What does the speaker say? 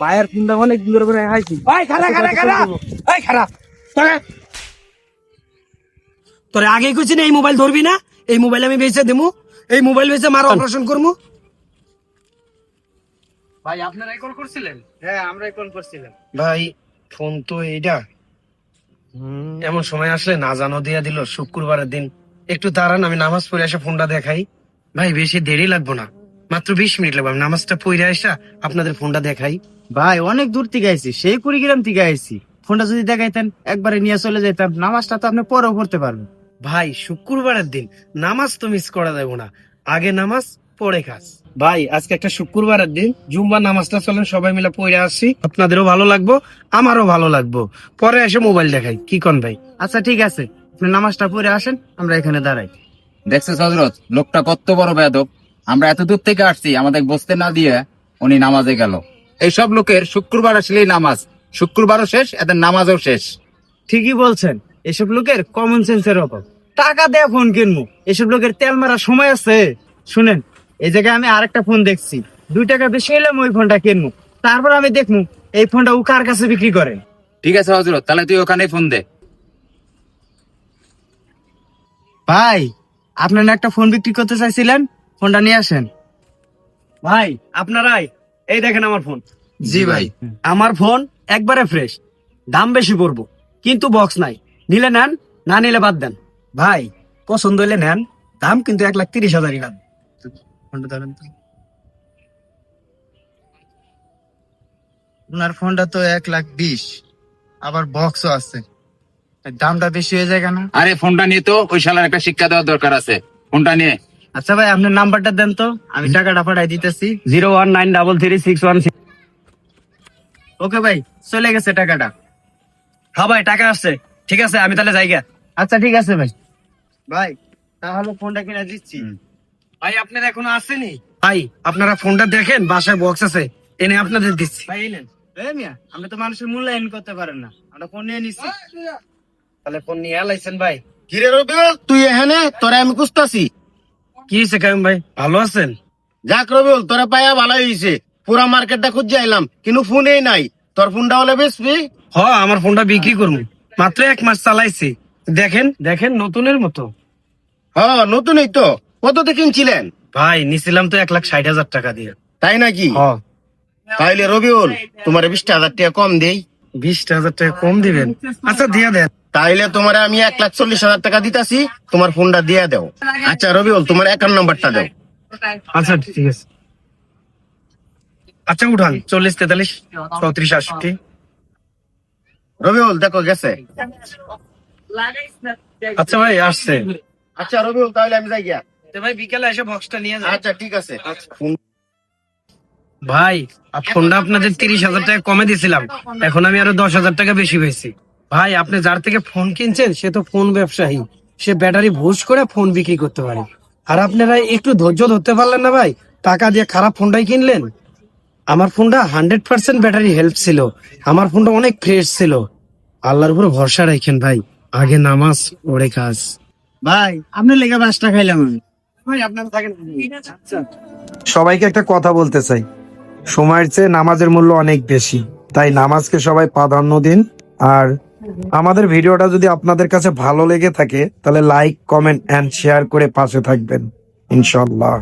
পায়ের ফোনটা অনেক দূর করে হাইছি ওই খারা খারা খারা ওই খারা তোরে তোরে আগে কইছি না এই মোবাইল ধরবি না এই মোবাইল আমি বেচে দেবো এই মোবাইল বেচে মার অপারেশন করব। ভাই আপনারাই কল করছিলেন? হ্যাঁ আমরাই কল করছিলাম। ভাই ফোন তো এইটা এমন সময় আসলে না জানো দিয়া দিল শুক্রবারের দিন। একটু দাঁড়ান আমি নামাজ পড়ে এসে ফোনটা দেখাই। ভাই বেশি দেরি লাগবো না। মাত্র বিশ মিনিট লাগবে। আমি নামাজটা পড়ে আসা আপনাদের ফোনটা দেখাই। ভাই অনেক দূর থেকে আইছি সেই কুড়িগ্রাম থেকে আইছি। ফোনটা যদি দেখাইতেন একবারে নিয়ে চলে যেতাম। নামাজটা তো আপনি পরেও পড়তে পারবেন। ভাই শুক্রবারের দিন নামাজ তো মিস করা যাবে না। আগে নামাজ পরে কাজ। ভাই আজকে একটা শুক্রবারের দিন জুম্বা নামাজটা চলেন সবাই মিলে পড়ে আসছি আপনাদেরও ভালো লাগবো আমারও ভালো লাগবো। পরে এসে মোবাইল দেখাই কি কন ভাই? আচ্ছা ঠিক আছে। আপনি নামাজটা পড়ে আসেন আমরা এখানে দাঁড়াই। দেখছিস হজরত লোকটা কত বড় বেদক আমরা এত দূর থেকে আসছি আমাদের বসতে না দিয়ে উনি নামাজে গেল। এইসব লোকের শুক্রবার আসলেই নামাজ। শুক্রবারও শেষ এদের নামাজও শেষ। ঠিকই বলছেন এসব লোকের কমন সেন্সের অভাব। টাকা দেয়া ফোন কিনবো এসব লোকের তেল মারার সময় আছে। শুনেন এই জায়গায় আমি আরেকটা ফোন দেখছি। দুই টাকা বেশি হলে আমি ওই ফোনটা কিনবো তারপর আমি দেখব এই ফোনটা ও কার কাছে বিক্রি করে? ঠিক আছে হজরত তাহলে তুই ওখানে ফোন দে। ভাই আপনার একটা ফোন বিক্রি করতে চাইছিলেন? ফোনটা নিয়ে আসেন। ভাই আপনারাই। এই দেখেন আমার ফোন। জি ভাই। আমার ফোন একবারে ফ্রেশ। দাম বেশি পড়ব কিন্তু বক্স নাই। নিলে নেন না নিলে বাদ দেন। ভাই পছন্দ হলে নেন। দাম কিন্তু এক লাখ তিরিশ হাজারই লাগবে ফোনটা ধরেন তো। ওনার ফোনটা তো এক লাখ বিশ। আবার বক্সও আছে। দামটা বেশি হয়ে যায় কেন? আরে ফোনটা নিয়ে তো ওই শালার একটা শিক্ষা দেওয়ার দরকার আছে। ফোনটা নিয়ে আচ্ছা ভাই আপনার নাম্বারটা দেন তো। আমি টাকাটা পাঠাই দিতেছি। Zero one nine double three six one okay ভাই চলে গেছে টাকাটা। হ্যাঁ ভাই টাকা আসছে। ঠিক আছে আমি তাহলে যাইগা আচ্ছা ঠিক আছে ভাই। ভাই তাহলে ফোনটা কিনে দিচ্ছি। ভাই আপনার এখনও আসেনি? ভাই আপনারা ফোনটা দেখেন বাসায় বক্স আছে। এনে আপনাদের দিচ্ছি। ভাই নেন। এই মিয়া আপনি তো মানুষের মূল্যায়ন করতে পারেন না। আমরা ফোন নিয়ে নিচ্ছি। তাহলে ফোন নিয়ে আলাইছেন ভাই। কিরে রবিউল তুই এখানে? তোরা আমি খুঁজতাছি। কি কায়ুম ভাই? ভালো আছেন? যাক রবিউল তোরা পায়া ভালো হয়েছে পুরা মার্কেটটা খুঁজে আইলাম কিন্তু ফোনেই নাই। তোর ফোনটা হলে বেচবি? হ আমার ফোনটা বিক্রি করব মাত্র এক মাস চালাইছি। দেখেন দেখেন নতুনের মতো। হ্যাঁ নতুনই তো। কততে কিনছিলেন? ভাই নিছিলাম তো এক লাখ ষাট হাজার টাকা দিয়ে। তাই নাকি? হ। তাইলে রবিউল তোমার বিশটা হাজার টাকা কম দেই। বিশ হাজার টাকা কম দিবেন। আচ্ছা দিয়ে দেন। তাইলে তোমার আমি এক লাখ চল্লিশ হাজার টাকা দিতাছি তোমার ফোনটা দিয়ে দাও। আচ্ছা রবিউল তোমার অ্যাকাউন্ট নাম্বারটা দাও। আচ্ছা ঠিক আছে। আচ্ছা উঠান। চল্লিশ তেতাল্লিশ চৌত্রিশ আটষট্টি রবিউল দেখো গেছে। আচ্ছা ভাই আসছে। আচ্ছা রবিউল তাহলে আমি যাই গিয়া। ভাই বিকেলে এসে বক্সটা নিয়ে যান। আচ্ছা ঠিক আছে। ফোন- ভাই ফোনটা আপনাদের তিরিশ হাজার টাকা কমে দিয়েছিলাম এখন আমি আরও দশ হাজার টাকা বেশি পেয়েছি ভাই আপনি যার থেকে ফোন কিনছেন সে তো ফোন ব্যবসায়ী। সে ব্যাটারি ভুজ করে ফোন বিক্রি করতে পারে। আর আপনারা একটু ধৈর্য ধরতে পারলেন না ভাই টাকা দিয়ে খারাপ ফোনটাই কিনলেন। আমার ফোনটা হান্ড্রেড পার্সেন্ট ব্যাটারি হেল্প ছিল। আমার ফোনটা অনেক ফ্রেশ ছিল। আল্লাহর উপর ভরসা রাখেন ভাই আগে নামাজ পরে কাজ। ভাই আপনার লেগে বাসটা খাইলাম আমি। ভাই আপনারা থাকেন। সবাইকে একটা কথা বলতে চাই। সময়ের চেয়ে নামাজের মূল্য অনেক বেশি। তাই নামাজকে সবাই প্রাধান্য দিন। আর আমাদের ভিডিওটা যদি আপনাদের কাছে ভালো লেগে থাকে, তাহলে লাইক কমেন্ট এন্ড শেয়ার করে পাশে থাকবেন। ইনশাল্লাহ